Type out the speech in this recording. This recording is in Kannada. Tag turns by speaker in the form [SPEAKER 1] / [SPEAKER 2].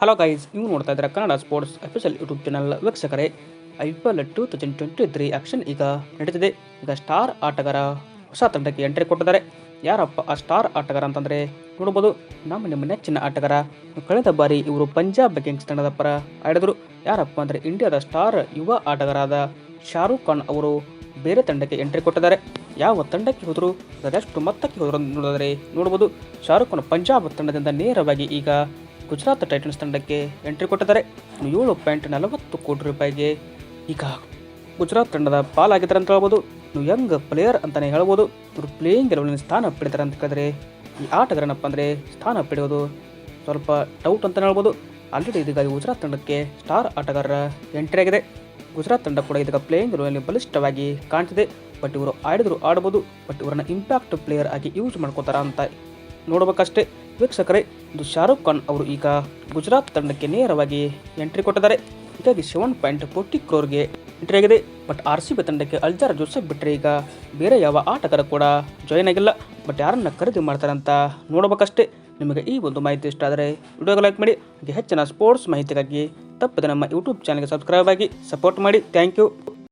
[SPEAKER 1] ಹಲೋ ಗೈಸ್ ನೀವು ನೋಡ್ತಾ ಇದ್ದೀರಾ Kannada sports official YouTube channel ವೀಕ್ಷಕರೇ. I P L two thousand twenty three auction ಈಗ ನಡೀತಿದೆ. ಈಗ ಸ್ಟಾರ್ ಆಟಗಾರ ಹೊಸ ತಂಡಕ್ಕೆ ಎಂಟ್ರಿ ಕೊಟ್ಟಿದ್ದಾರೆ. ಯಾರಪ್ಪ ಆ ಸ್ಟಾರ್ ಆಟಗಾರ ಅಂತಂದರೆ ನೋಡ್ಬೋದು. ನಮ್ಮ ನಿಮ್ಮ ನೆಚ್ಚಿನ ಆಟಗಾರ. ಕಳೆದ ಬಾರಿ ಇವರು ಪಂಜಾಬ್ ಕಿಂಗ್ಸ್ ತಂಡದ ಪರ ಆಡಿದರು. ಯಾರಪ್ಪ ಅಂದರೆ ಇಂಡಿಯಾದ ಸ್ಟಾರ್ ಯುವ ಆಟಗಾರರಾದ ಶಾರುಖ್ ಖಾನ್ ಅವರು ಬೇರೆ ತಂಡಕ್ಕೆ ಎಂಟ್ರಿ ಕೊಟ್ಟಿದ್ದಾರೆ. ಯಾವ ತಂಡಕ್ಕೆ ಹೋದರೂ ಅದೆಷ್ಟು ಮೊತ್ತಕ್ಕೆ ಹೋದರು ನೋಡಿದರೆ ನೋಡ್ಬೋದು. ಶಾರುಖ್ ಖಾನ್ ಪಂಜಾಬ್ ತಂಡದಿಂದ ನೇರವಾಗಿ ಈಗ ಗುಜರಾತ್ ಟೈಟನ್ಸ್ ತಂಡಕ್ಕೆ ಎಂಟ್ರಿ ಕೊಟ್ಟಿದ್ದಾರೆ. ಏಳು ಪಾಯಿಂಟ್ ನಲವತ್ತು ಕೋಟಿ ರೂಪಾಯಿಗೆ ಈಗ ಗುಜರಾತ್ ತಂಡದ ಪಾಲಾಗಿದ್ದಾರೆ ಅಂತ ಹೇಳ್ಬೋದು. ಯಂಗ್ ಪ್ಲೇಯರ್ ಅಂತಲೇ ಹೇಳ್ಬೋದು. ಇವರು ಪ್ಲೇಯಿಂಗ್ ಎಲೆವನಿನ ಸ್ಥಾನ ಪಡಿತಾರೆ ಅಂತ ಕೇಳಿದ್ರೆ ಈ ಆಟಗಾರನಪ್ಪ ಅಂದರೆ ಸ್ಥಾನ ಪಡೆಯೋದು ಸ್ವಲ್ಪ ಡೌಟ್ ಅಂತಲೇ ಹೇಳ್ಬೋದು. ಆಲ್ರೆಡಿ ಇದೀಗ ಗುಜರಾತ್ ತಂಡಕ್ಕೆ ಸ್ಟಾರ್ ಆಟಗಾರರ ಎಂಟ್ರಿ ಆಗಿದೆ. ಗುಜರಾತ್ ತಂಡ ಕೂಡ ಇದೀಗ ಪ್ಲೇಯಿಂಗ್ ಲೆವೆಲ್ನಲ್ಲಿ ಬಲಿಷ್ಠವಾಗಿ ಕಾಣ್ತಿದೆ. ಬಟ್ ಇವರು ಆಡಿದ್ರು ಆಡ್ಬೋದು. ಬಟ್ ಇವರನ್ನ ಇಂಪ್ಯಾಕ್ಟ್ ಪ್ಲೇಯರ್ ಆಗಿ ಯೂಸ್ ಮಾಡ್ಕೋತಾರ ಅಂತ ನೋಡಬೇಕಷ್ಟೇ. ವೀಕ್ಷಕರೇ, ಇದು ಶಾರುಖ್ ಖಾನ್ ಅವರು ಈಗ ಗುಜರಾತ್ ತಂಡಕ್ಕೆ ನೇರವಾಗಿ ಎಂಟ್ರಿ ಕೊಟ್ಟಿದ್ದಾರೆ. ಹೀಗಾಗಿ ಸೆವೆನ್ ಪಾಯಿಂಟ್ ಫೋರ್ಟಿ ಕ್ರೋರ್ಗೆ ಎಂಟ್ರಿ ಆಗಿದೆ. ಬಟ್ ಆರ್ ಸಿ ಬಿ ತಂಡಕ್ಕೆ ಅಲ್ಜಾರ್ ಜೋಸೆಫ್ ಬಿಟ್ಟರೆ ಈಗ ಬೇರೆ ಯಾವ ಆಟಗಾರ ಕೂಡ ಜಾಯ್ನ್ ಆಗಿಲ್ಲ. ಬಟ್ ಯಾರನ್ನ ಖರೀದಿ ಮಾಡ್ತಾರೆ ಅಂತ ನೋಡಬೇಕಷ್ಟೇ. ನಿಮಗೆ ಈ ಒಂದು ಮಾಹಿತಿ ಇಷ್ಟ ಆದರೆ ವಿಡಿಯೋಗೆ ಲೈಕ್ ಮಾಡಿ. ಹಾಗೆ ಹೆಚ್ಚಿನ ಸ್ಪೋರ್ಟ್ಸ್ ಮಾಹಿತಿಗಾಗಿ ತಪ್ಪದೆ ನಮ್ಮ ಯೂಟ್ಯೂಬ್ ಚಾನಲ್ಗೆ ಸಬ್ಸ್ಕ್ರೈಬ್ ಆಗಿ ಸಪೋರ್ಟ್ ಮಾಡಿ. Thank you.